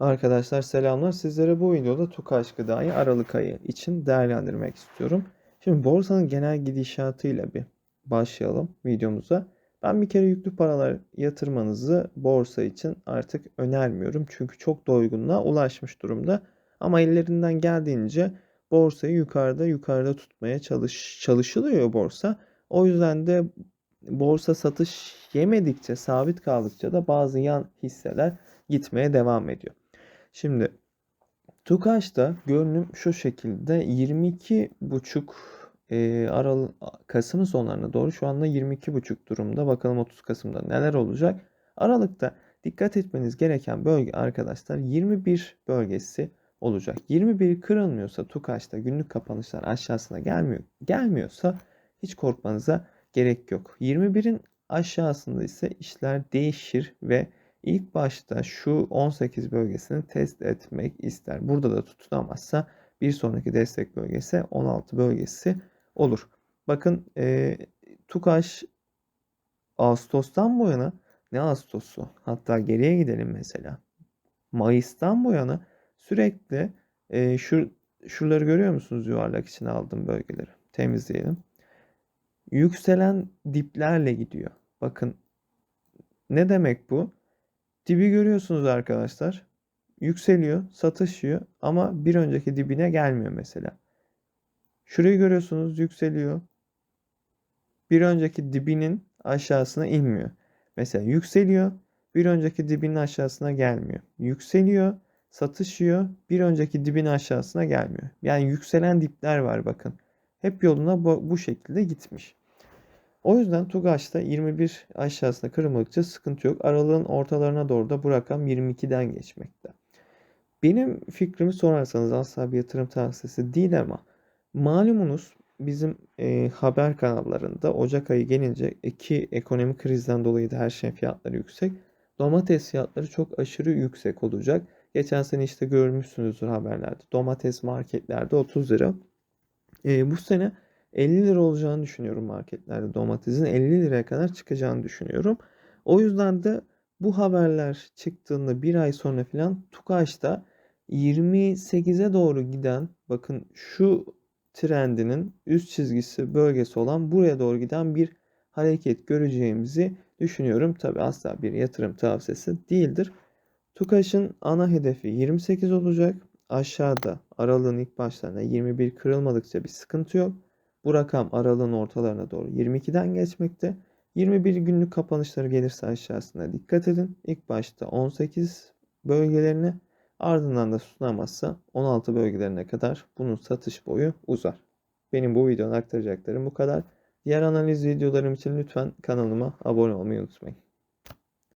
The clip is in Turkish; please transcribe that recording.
Arkadaşlar selamlar. Sizlere bu videoda TUKAŞ Gıda'yı Aralık ayı için değerlendirmek istiyorum. Şimdi borsanın genel gidişatıyla bir başlayalım videomuza. Ben bir kere yüklü paralar yatırmanızı borsa için artık önermiyorum. Çünkü çok doygunluğa ulaşmış durumda. Ama ellerinden geldiğince borsayı yukarıda yukarıda tutmaya çalış, çalışılıyor borsa. O yüzden de borsa satış yemedikçe, sabit kaldıkça da bazı yan hisseler gitmeye devam ediyor. Şimdi TUKAŞ'ta görünüm şu şekilde 22,5 e, Aralık Kasım sonlarına doğru şu anda 22,5 durumda. Bakalım 30 Kasım'da neler olacak. Aralıkta dikkat etmeniz gereken bölge arkadaşlar 21 bölgesi olacak. 21 kırılmıyorsa TUKAŞ'ta günlük kapanışlar aşağısına gelmiyor. Gelmiyorsa hiç korkmanıza gerek yok. 21'in aşağısında ise işler değişir ve ilk başta şu 18 bölgesini test etmek ister. Burada da tutunamazsa bir sonraki destek bölgesi 16 bölgesi olur. Bakın e, TUKAŞ Ağustos'tan bu yana ne Ağustos'u hatta geriye gidelim mesela. Mayıs'tan bu yana sürekli e, şu şuraları görüyor musunuz yuvarlak içine aldığım bölgeleri temizleyelim. Yükselen diplerle gidiyor. Bakın ne demek bu? Dibi görüyorsunuz arkadaşlar. Yükseliyor, satışıyor ama bir önceki dibine gelmiyor mesela. Şurayı görüyorsunuz yükseliyor. Bir önceki dibinin aşağısına inmiyor. Mesela yükseliyor, bir önceki dibinin aşağısına gelmiyor. Yükseliyor, satışıyor, bir önceki dibin aşağısına gelmiyor. Yani yükselen dipler var bakın. Hep yoluna bu, bu şekilde gitmiş. O yüzden TUGAŞ'ta 21 aşağısına kırılmadıkça sıkıntı yok. Aralığın ortalarına doğru da bu rakam 22'den geçmekte. Benim fikrimi sorarsanız asla bir yatırım tavsiyesi değil ama malumunuz bizim e, haber kanallarında Ocak ayı gelince iki ekonomik krizden dolayı da her şeyin fiyatları yüksek. Domates fiyatları çok aşırı yüksek olacak. Geçen sene işte görmüşsünüzdür haberlerde. Domates marketlerde 30 lira. E, bu sene 50 lira olacağını düşünüyorum marketlerde domatesin 50 liraya kadar çıkacağını düşünüyorum. O yüzden de bu haberler çıktığında bir ay sonra filan TUKAŞ'ta 28'e doğru giden bakın şu trendinin üst çizgisi bölgesi olan buraya doğru giden bir hareket göreceğimizi düşünüyorum. Tabi asla bir yatırım tavsiyesi değildir. TUKAŞ'ın ana hedefi 28 olacak. Aşağıda aralığın ilk başlarına 21 kırılmadıkça bir sıkıntı yok. Bu rakam aralığın ortalarına doğru 22'den geçmekte. 21 günlük kapanışları gelirse aşağısına dikkat edin. İlk başta 18 bölgelerine ardından da tutunamazsa 16 bölgelerine kadar bunun satış boyu uzar. Benim bu videoda aktaracaklarım bu kadar. Diğer analiz videolarım için lütfen kanalıma abone olmayı unutmayın.